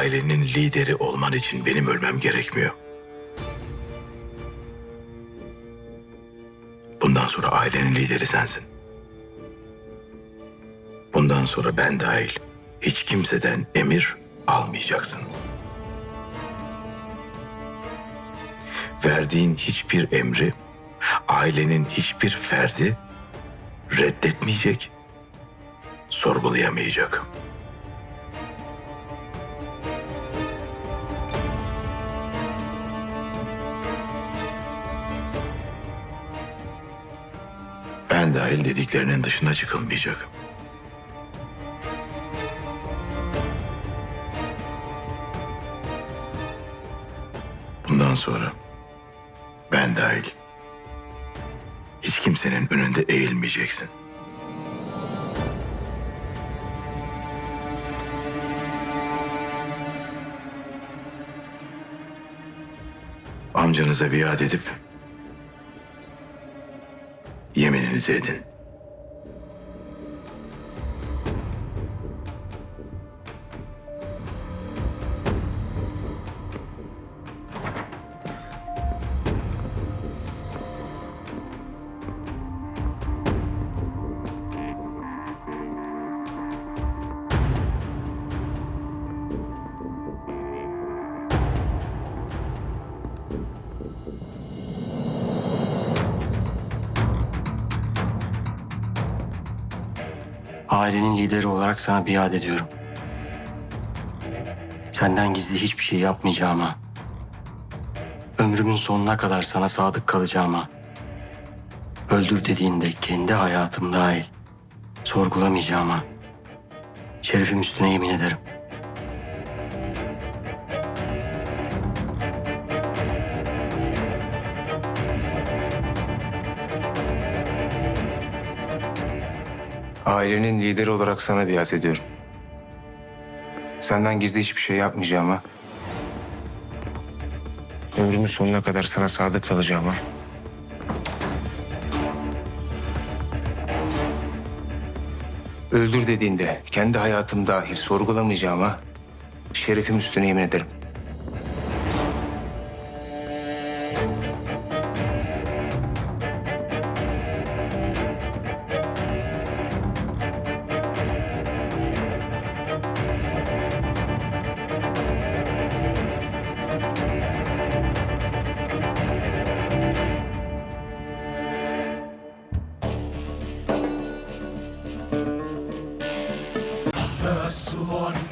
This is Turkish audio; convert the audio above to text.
ailenin lideri olman için benim ölmem gerekmiyor. Bundan sonra ailenin lideri sensin. Bundan sonra ben dahil hiç kimseden emir almayacaksın. Verdiğin hiçbir emri ailenin hiçbir ferdi reddetmeyecek, sorgulayamayacak. Ben dahil dediklerinin dışına çıkılmayacak. Bundan sonra ben dahil hiç kimsenin önünde eğilmeyeceksin. Amcanıza biat edip yemininizi edin. Ailenin lideri olarak sana biat ediyorum. Senden gizli hiçbir şey yapmayacağıma, ömrümün sonuna kadar sana sadık kalacağıma, öldür dediğinde kendi hayatım dahil sorgulamayacağıma, şerefim üstüne yemin ederim. Ailenin lideri olarak sana biat ediyorum. Senden gizli hiçbir şey yapmayacağıma... ...ömrümün sonuna kadar sana sadık kalacağıma... ...öldür dediğinde kendi hayatım dahil sorgulamayacağıma... ...şerefim üstüne yemin ederim.